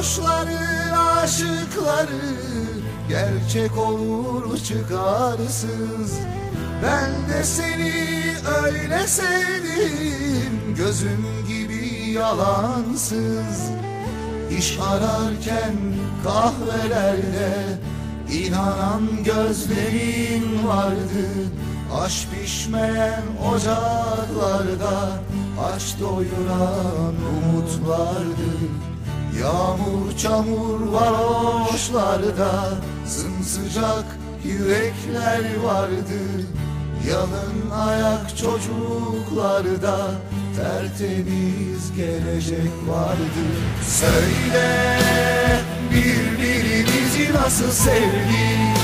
Varoşların aşıkları Gerçek olur çıkarsız. Ben de seni öyle sevdim Gözüm gibi yalansız. İş ararken kahvelerde inanan gözlerin vardı. Aş pişmeyen ocaklarda Aç doyuran umutlardı Yağmur çamur varoşlarda Sımsıcak yürekler vardı. Yalın ayak çocuklarda Tertemiz gelecek vardı. Söyle birbirimizi nasıl sevdik?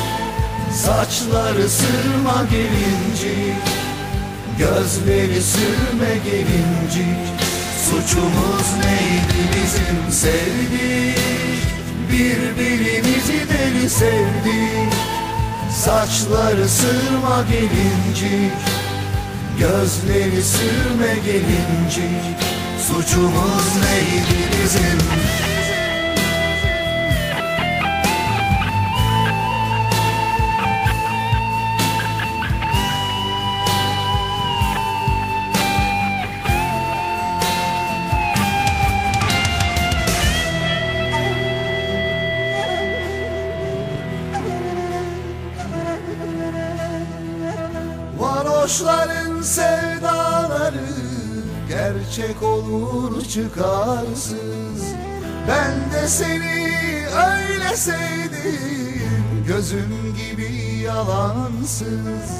Saçları sırma gelincik Gözleri sürme gelincik. Suçumuz bizim sevdik. Birbirimizi deli sevdik. Saçları sırma gelincik. Gözleri sürme gelincik. Suçumuz neydi bizim Varoşların sevdaları gerçek olur çıkarsız. Ben de seni öyle sevdim gözüm gibi yalansız.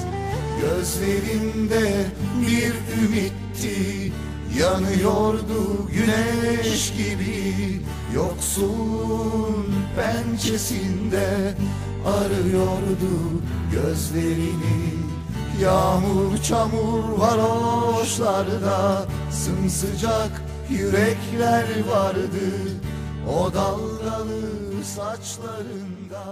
Gözlerinde bir ümitti yanıyordu güneş gibi. Yoksulun pençesinde arıyordu gözlerini Yağmur çamur varoşlarda Sımsıcak yürekler vardı. O dalgalı saçlarında